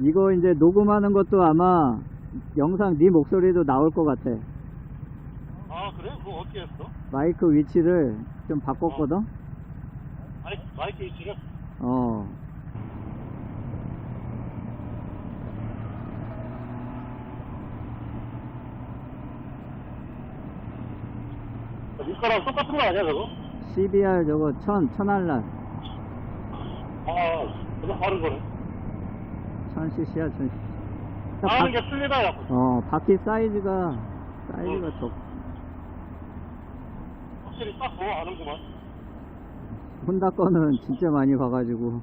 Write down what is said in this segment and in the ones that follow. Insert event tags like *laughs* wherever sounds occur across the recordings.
이거 이제 녹음하는 것도 아마 영상 네 목소리도 나올 것 같아. 아 그래? 그거 어떻게 했어? 마이크 위치를 좀 바꿨거든? 마이, 마이크 위치를? 어. 이거랑 똑같은 거 아니야 저거? CBR 저거 천, 천알날. 아 그거 다른 거네 천cc야, 천cc. 하는 게 틀리다 야 어, 바퀴 사이즈가, 사이즈가 어. 적, 확실히 딱 그거 아는구만 혼다 거는 진짜 많이 봐가지고.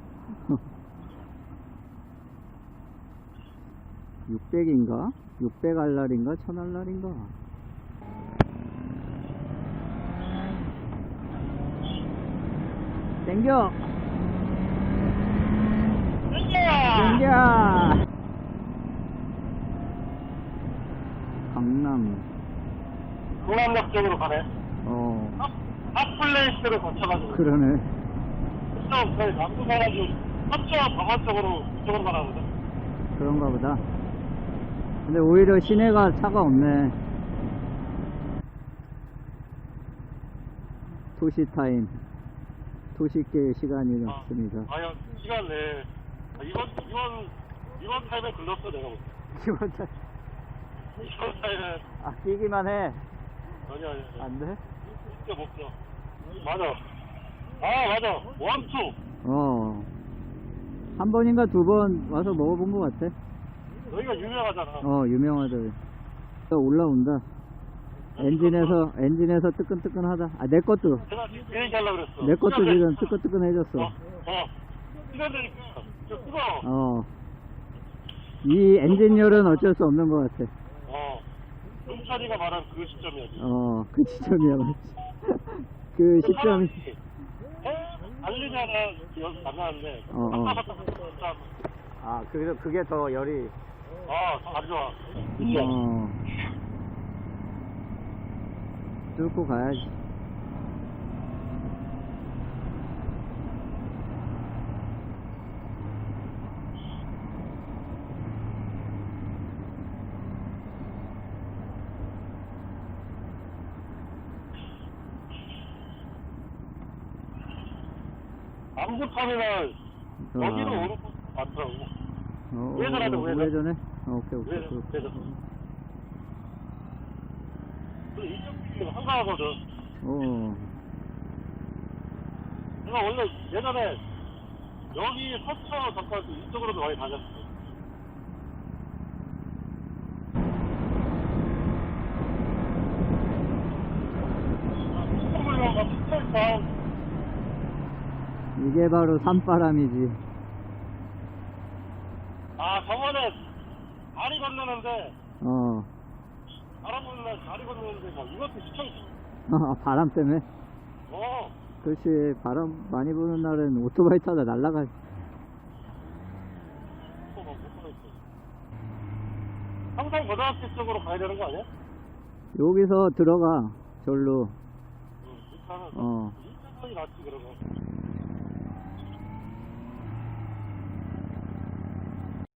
600인가? 600 알날인가? 1000 알날인가? 땡겨! 땡겨! 강남, 동남역 쪽으로 가네 어, 핫, 핫플레이스를 거쳐가지고 그러네. 그쪽 거의 남부 가가지고 합쳐 방안 쪽으로 이쪽으로 가라거든 그런가 보다. 근데 오히려 시내가 차가 없네. 도시 타임. 도시계 시간이 아, 없습니다. 아야 시간 내 아, 이번 이번 이번 타임에 글렀어 내가. 이번 차, 이번 타임에 아, 끼기만 해. 아니 아니 아니 안 돼? 진짜 먹자 맞아 아 맞아 원투 어. 한 번인가 두 번 와서 먹어본 것 같아. 여기가 유명하잖아 어, 유명하더래. 올라온다. 엔진에서, 엔진에서 뜨끈뜨끈하다. 아, 내 것도. 지금 그 얘기 하려고 그랬어 내 것도 지금. 뜨끈뜨끈해졌어. 어, 어. 시간 되니까 어. 이 엔진열은 어쩔 수 없는 것 같아. 어 용찬이가 말한 그 시점이야 지금 어, 그 시점이야, 맞지. *laughs* 그 시점이. 달리냐나 기억 안 나는데 어, 어. 아, 그래서 그게 더 열이. 아 안 좋아 어. 뚫고 가야지. 남부터미널 어. 여기로 오는 곳 많더라고 어, 우회전하자, 어, 우회전. 우회전해? 어, 오케이, 오케이. 우회전. 근데 이쪽 한가하거든 어, 내가 원래 예전에 여기 서초 잠깐 이쪽으로도 많이 다녔어 가 스텔타운 이게 바로 산바람이지. 아 저번에 다리 건너는데 어, 바람 부는 날 다리 건너는데 뭐 이것도 시청했어 바람 때문에. 어 그렇지, 바람 많이 부는 날은 오토바이 타다 보냈어 항상 고등학교 쪽으로 가야 되는 거 아니야? 여기서 들어가, 절로. 응, 어. 이차선이 낫지 그러면